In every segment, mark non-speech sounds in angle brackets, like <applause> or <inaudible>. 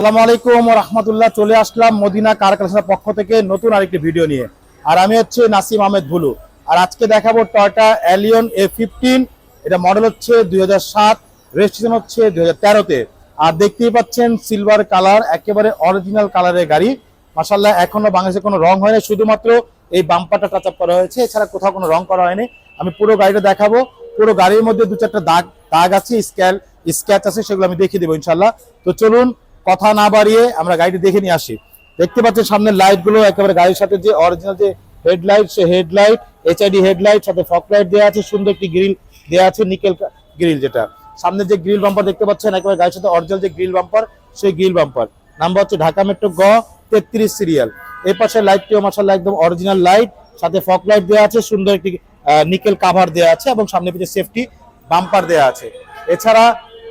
আসসালামু আলাইকুম রহমতুল্লাহ। চলে আসলাম মদিনা কার পক্ষ থেকে নতুন আরেকটি ভিডিও নিয়ে। আর আমি হচ্ছে নাসিম আহমেদ ভুলু। আর আজকে দেখাবো টয়টা অ্যালিয়ন এ ফিফটিন এটা মডেল হচ্ছে দুই হাজার সাত রেজিস্ট্রেশন হচ্ছে দুই হাজার তেরোতে। আর দেখতেই পাচ্ছেন সিলভার কালার একেবারে অরিজিনাল কালারের গাড়ি। মাসাল্লাহ এখনও বাংলাদেশে কোনো রং হয়নি শুধুমাত্র এই বাম্পারটা টাচ করা হয়েছে। এছাড়া কোথাও কোনো রং করা হয়নি। আমি পুরো গাড়িটা দেখাবো। পুরো গাড়ির মধ্যে দু চারটা দাগ দাগ আছে স্ক্যাল স্ক্যাচ আছে, সেগুলো আমি দেখিয়ে দেবো ইনশাল্লাহ তো চলুন কথা না বাড়িয়ে আমরা গাড়িটি দেখে নিয়ে আসি। দেখতে পাচ্ছেন সামনের লাইটগুলো, একেবারে গাড়ির সাথে যে অরিজিনাল যে হেডলাইট সে হেডলাইট এইচআইডি হেডলাইট সাথে ফক লাইট দেওয়া আছে, সুন্দর একটি গ্রিল দেওয়া আছে নিকেল গ্রিল যেটা। সামনে যে গ্রিল বাম্পার দেখতে পাচ্ছেন, একেবারে গাড়ির সাথে অরিজিনাল যে গ্রিল বাম্পার সেই গ্রিল বাম্পার নাম্বার হচ্ছে ঢাকা মেট্রো গ, তেত্রিশ সিরিয়াল এই পাশে লাইটটিও মাসাল্লাহ একদম অরিজিনাল লাইট সাথে ফক লাইট দেওয়া আছে, সুন্দর একটি নিকেল কাভার দেওয়া আছে, এবং সামনে পিছিয়ে সেফটি বাম্পার দেওয়া আছে। এছাড়া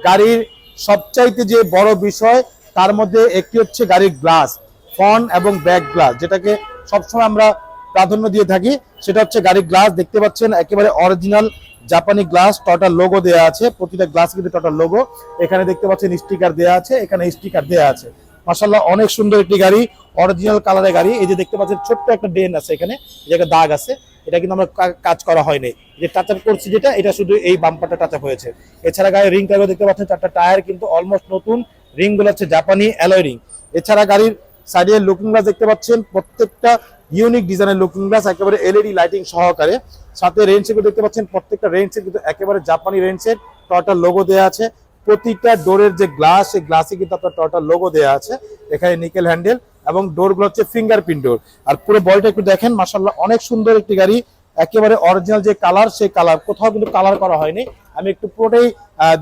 গাড়ির সবচাইতে যে বড় বিষয় তার মধ্যে একটি হচ্ছে গাড়ির গ্লাস ফ্রন্ট এবং ব্যাক গ্লাস যেটাকে সবসময় আমরা প্রাধান্য দিয়ে থাকি। সেটা হচ্ছে গাড়ির গ্লাস দেখতে পাচ্ছেন একেবারে অরিজিনাল জাপানি গ্লাস টটার লোগো দেওয়া আছে। প্রতিটা গ্লাস কিন্তু টটার লোগো এখানে দেখতে পাচ্ছেন স্টিকার দেওয়া আছে, এখানে স্টিকার দেওয়া আছে। মাসাল্লাহ অনেক সুন্দর একটি গাড়ি অরিজিনাল কালারের গাড়ি। এই যে দেখতে পাচ্ছেন, ছোট্ট একটা ড্রেন আছে এখানে, এই জায়গায় দাগ আছে। এটা কিন্তু আমরা কাজ করা হয়নি। যে টাচ আপ করছি যেটা, এটা শুধু এই বাম্পারটা টাচ আপ হয়েছে। এছাড়া গাড়ির রিং টায়ারও দেখতে পাচ্ছেন, চারটা টায়ার কিন্তু অলমোস্ট নতুন। রিংগুলো হচ্ছে জাপানি অ্যালয় রিং। এছাড়া গাড়ির সাইডে লুকিং গ্লাস দেখতে পাচ্ছেন, প্রত্যেকটা ইউনিক ডিজাইনের লুকিং গ্লাস একেবারে এলইডি লাইটিং সহকারে। সাথে রেঞ্জ সেট দেখতে পাচ্ছেন, প্রত্যেকটা রেঞ্জ সেট কিন্তু একেবারে জাপানি রেঞ্জ সেট টয়টার লোগো দেওয়া আছে। প্রতিটা ডোরের যে গ্লাস সেই গ্লাসে কিন্তু আপনার টয়টার লোগো দেওয়া আছে, এখানে নিকেল হ্যান্ডেল এবং ডোরগুলো হচ্ছে ফিঙ্গারপ্রিন্ট ডোর আর পুরো বডিটা একটু দেখেন মাসাল্লাহ অনেক সুন্দর একটি গাড়ি, একেবারে অরিজিনাল যে কালার সেই কালার কোথাও কিন্তু কালার করা হয়নি। আমি একটু পুরোটাই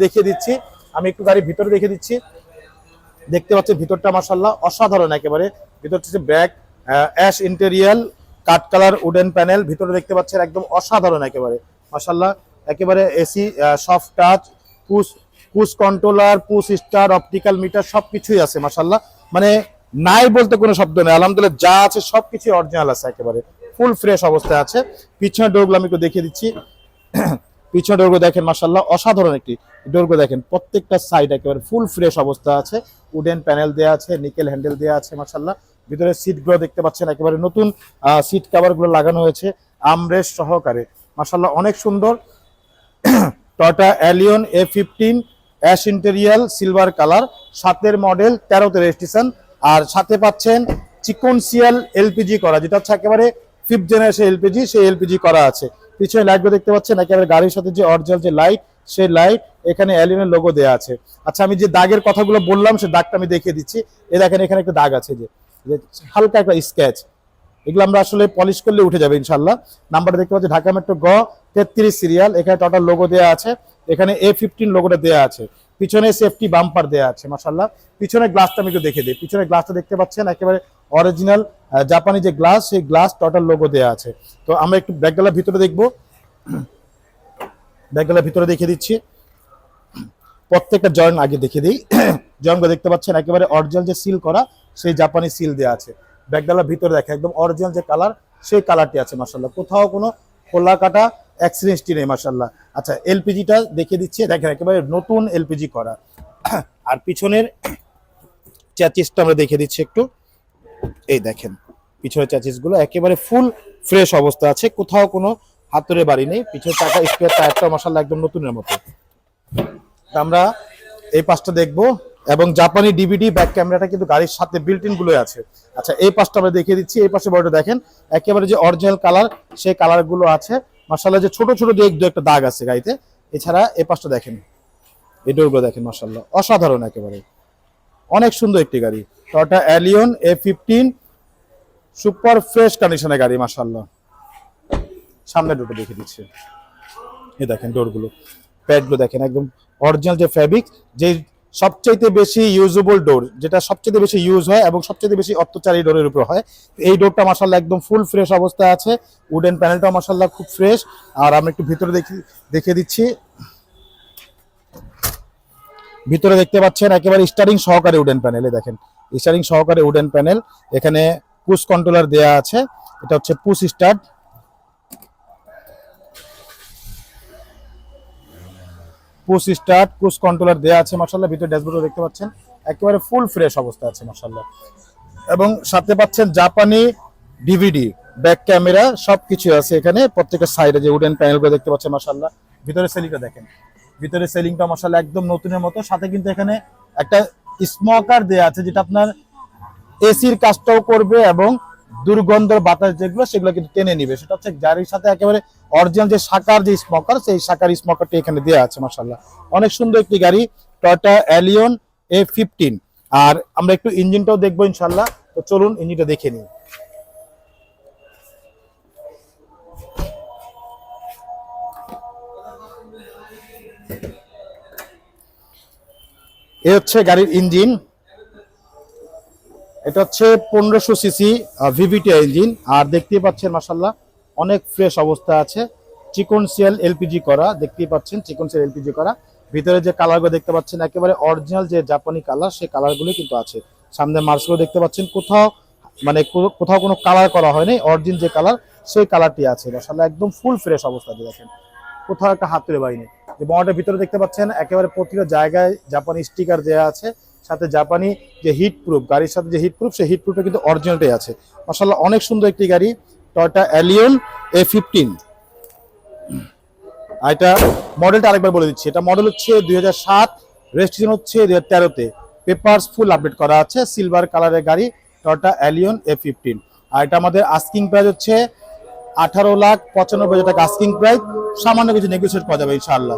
দেখিয়ে দিচ্ছি। আমি একটু গাড়ির ভিতরে দেখিয়ে দিচ্ছি। দেখতে পাচ্ছেন ভিতরটা মাসাল্লাহ অসাধারণ একেবারে। ভিতর হচ্ছে ব্যাক অ্যাশ ইন্টেরিয়াল কাঠ কালার উডেন প্যানেল ভিতরে দেখতে পাচ্ছেন একদম অসাধারণ একেবারে। মাসাল্লাহ একেবারে AC soft touch push push controller push start optical meter সবকিছুই আছে মাসাল্লাহ মানে নাই বলতে কোনো শব্দ নেই। আলহামদুলিল্লাহ, যা আছে সবকিছু অরিজিনাল আছে একেবারে। ফুল ফ্রেশ অবস্থায় আছে। পিছনে ডোরগুলো আমি একটু দেখিয়ে দিচ্ছি। পিছনে ডোরগো দেখেন মাসাল্লাহ অসাধারণ একটি ডোরগো দেখেন। প্রত্যেকটা সাইড একেবারে ফুল ফ্রেশ অবস্থা আছে। উডেন প্যানেল দেওয়া আছে নিকেল হ্যান্ডেল দেওয়া আছে মাসাল্লাহ ভিতরে সিটগুলো দেখতে পাচ্ছেন, একেবারে নতুন সিট কাভারগুলো লাগানো হয়েছে আমরেশ সহকারে। মাসাল্লাহ অনেক সুন্দর। Toyota Allion A fifteen ash interior silver colour সাতের মডেল তেরোতে রেজিস্ট্রেশন আর সাথে পাচ্ছেন চিকনসিয়াল এলপিজি করা, যেটা হচ্ছে একেবারে ফিফথ জেনারেশন এলপিজি সেই এলপিজি করা আছে। পিছনে লাইটগুলো দেখতে পাচ্ছেন, একেবারে গাড়ির সাথে যে অরিজিনাল যে লাইট সেই লাইট এখানে অ্যালিয়নের লোগো দেওয়া আছে। আচ্ছা আমি যে দাগের কথাগুলো বললাম সেই দাগটা আমি দেখিয়ে দিচ্ছি। এ দেখেন, এখানে একটা দাগ আছে যে হালকা একটা স্কেচ এগুলো আমরা আসলে পলিশ করলে উঠে যাবে ইনশাল্লাহ নাম্বারটা দেখতে পাচ্ছি, ঢাকা মেট্রো গ তেত্রিশ সিরিয়াল এখানে টোটাল লোগো দেওয়া আছে। এখানে এ ফিফটিন লোগোটা দেওয়া আছে। পিছনে সেফটি বাম্পার দেওয়া আছে মাসাল্লাহ পিছনে গ্লাসটা আমি একটু দেখে দিই। পিছনে গ্লাসটা দেখতে পাচ্ছেন, একেবারে অরিজিনাল জাপানি যে গ্লাস, সেই গ্লাস টোটাল লোগো দেওয়া আছে। তো আমরা একটু ব্যাগগুলোর ভিতরে দেখব। ব্যাগগুলোর ভিতরে দেখে দিচ্ছি। প্রত্যেকটা জয়েন্ট আগে দেখে দিই। <clears throat> জয়েন্টগুলো দেখতে পাচ্ছেন, একেবারে অরিজিনাল যে সিল করা, সেই জাপানি সিল দেওয়া আছে। ব্যাগডালার ভিতরে দেখে একদম অরিজিনাল যে কালার সেই কালারটি আছে মাসাল্লাহ কোথাও কোনো খোলা কাটা অ্যাক্সিডেন্টটি নেই মাসাল্লাহ আচ্ছা এলপিজিটা দেখে দিচ্ছে। দেখেন, একেবারে নতুন এলপিজি করা। <clears throat> আর পিছনের <clears throat> চ্যাচিসটা আমরা দেখে দিচ্ছি একটু। এই দেখেন, পিছনেরগুলো একেবারে ফুল ফ্রেশ অবস্থা আছে, কোথাও কোনো হাতুড়ে বাড়ি নেই পিছনের চাকা স্পেয়ার টায়ারটা মাসাল্লাহ একদম নতুনের মতো। আমরা এই পাশটা দেখব, এবং জাপানি ডিভিডি ব্যাক ক্যামেরাটা কিন্তু গাড়ির সাথে বিল্ট ইনগুলো আছে। আচ্ছা এই পাশটা আমরা দেখিয়ে দিচ্ছি, এই পাশে বড়টা দেখেন, একেবারে যে অরিজিনাল কালার সেই কালারগুলো আছে। মাসাল্লাহ যে ছোট ছোট দু একটা দাগ আছে গাড়িতে। এছাড়া এই পাশটা দেখেন, এই ডোরগুলো দেখেন মাসাল্লাহ অসাধারণ একেবারে। অনেক সুন্দর একটি গাড়ি। Toyota Allion A fifteen super fresh কন্ডিশনের গাড়ি মাসাল্লাহ সামনে দুটো দেখে দিচ্ছে। এ দেখেন ডোরগুলো প্যাডগুলো দেখেন, একদম অরিজিনাল যে ফ্যাব্রিক যে সবচাইতে বেশি ইউজেবল ডোর যেটা সবচেয়ে বেশি ইউজ হয় এবং সবচেয়ে বেশি অত্যাচারী ডোরের উপর হয়, এই ডোরটা মাসাল্লাহ একদম ফুল ফ্রেশ অবস্থায় আছে। উডেন প্যানেলটাও মাসাল্লাহ খুব ফ্রেশ আর আমি একটু ভিতরে দেখি দেখে দিচ্ছি। ভিতরে দেখতে পাচ্ছেন একেবারে স্টারিং সহকারে উডেন প্যানেলে দেখেন। স্টারিং সহকারে উডেন প্যানেল এখানে পুশ কন্ট্রোলার দেয়া আছে। এটা হচ্ছে push start push start push controller দেয়া আছে মার্শাল্লাহ ভিতরে ড্যাশবোর্ডও দেখতে পাচ্ছেন। একেবারে ফুল ফ্রেশ অবস্থা আছে মাসাল্লাহ এবং সাথে পাচ্ছেন জাপানি ডিভিডি ব্যাক ক্যামেরা সবকিছু আছে এখানে। প্রত্যেকটা সাইডে যে উডেন প্যানেলগুলো দেখতে পাচ্ছেন মাসাল্লাহ ভিতরে সেলিংটা দেখেন। ভিতরে সেলিংটা মাসাল্লাহ একদম নতুনের মতো। সাথে কিন্তু এখানে একটা স্মোকার দেয়া আছে, যেটা আপনার এসির কাজটাও করবে এবং দুর্গন্ধ বাতাস যেগুলো, সেগুলো কিন্তু টেনে নিবে। সেটা হচ্ছে গাড়ির সাথে একেবারে অরিজিনাল যে শাকার যে স্মোকার সেই শাকার স্মোকারটি এখানে দেওয়া আছে মাসাল্লাহ অনেক সুন্দর একটি গাড়ি টয়টা অ্যালিয়ন এ ফিফটিন আর আমরা একটু ইঞ্জিনটাও দেখব ইনশাল্লাহ তো চলুন ইঞ্জিনটা দেখে নিই। এ হচ্ছে গাড়ির ইঞ্জিন। এটা হচ্ছে পনেরোশো সিসি ভিভিটি ইঞ্জিন। আর দেখতেই পাচ্ছেন মাসাল্লাহ অনেক ফ্রেশ অবস্থা আছে। চিকন সিএল এলপিজি করা, দেখতেই পাচ্ছেন, চিকন সিএল এলপিজি করা। ভিতরে যে কালারগুলো দেখতে পাচ্ছেন, একেবারে অরিজিনাল যে জাপানি কালার, সেই কালারগুলো কিন্তু আছে। সামনে মার্কসগুলো দেখতে পাচ্ছেন, কোথাও মানে কোথাও কোনো কালার করা হয়নি, অরিজিনাল যে কালার, সেই কালারটি আছে। মাসাল্লাহ একদম ফুল ফ্রেশ অবস্থা দেখেন। কোথাও একটা হাত তুলে বাইনি যে ভিতরে দেখতে পাচ্ছেন, একেবারে প্রতিটা জায়গায় জাপানি স্টিকার দেওয়া আছে। সাথে জাপানি যে হিট প্রুফ গাড়ির সাথে যে হিট প্রুফ সেই হিট প্রুফটা কিন্তু অরিজিনালটাই আছে। মাসাল্লাহ অনেক সুন্দর একটি গাড়ি টয়টা অ্যালিয়ন এ ফিফটিন আর এটা মডেলটা আরেকবার বলে দিচ্ছি। এটা মডেল হচ্ছে দুই হাজার সাত রেজিস্ট্রেশন হচ্ছে দুই হাজার তেরোতে। পেপার্স ফুল আপডেট করা আছে সিলভার কালারের গাড়ি টয়টা অ্যালিয়ন এ ফিফটিন আর এটা আমাদের আস্কিং প্রাইস হচ্ছে আঠারো লাখ পঁচানব্বই টাকা আস্কিং প্রাইস সামান্য কিছু নেগোসিয়েট করা যাবে ইনশাআল্লাহ।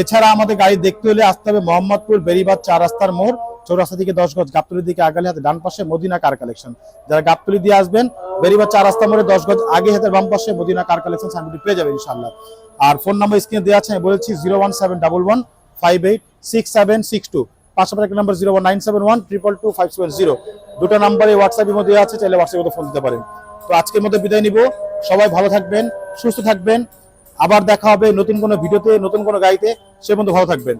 এছাড়া আমাদের গাড়ি দেখতে হলে আসতে হবে মোহাম্মদপুর বেরিবাদ চার রাস্তার মোড়, চৌরাস্তা থেকে দশ গজ গাবতলির দিকে আগালে হাতে ডান পাশে মদিনা কার কালেকশন যারা গাবতলি দিয়ে আসবেন, বেরিবাদ চার রাস্তা মোড়ে দশ গজ আগে হাতে বাম পাশে মদিনা কার কালেকশন সাইনবোর্ডটি পেয়ে যাবেন ইনশাআল্লাহ। আর ফোন নাম্বার স্ক্রিনে দেওয়া আছে, আমি বলেছি zero one seven double one five eight six seven six two পাশাপাশি একটা number zero one nine seven one triple two five seven zero দুটো নাম্বারে হোয়াটসঅ্যাপের মধ্যে আছে, চাইলে হোয়াটসঅ্যাপের মধ্যে ফোন দিতে পারেন। তো আজকের মধ্যে বিদায় নিব। সবাই ভালো থাকবেন, সুস্থ থাকবেন। আবার দেখা হবে নতুন কোনো ভিডিওতে, নতুন কোনো গাড়িতে। সে পর্যন্ত ভালো থাকবেন।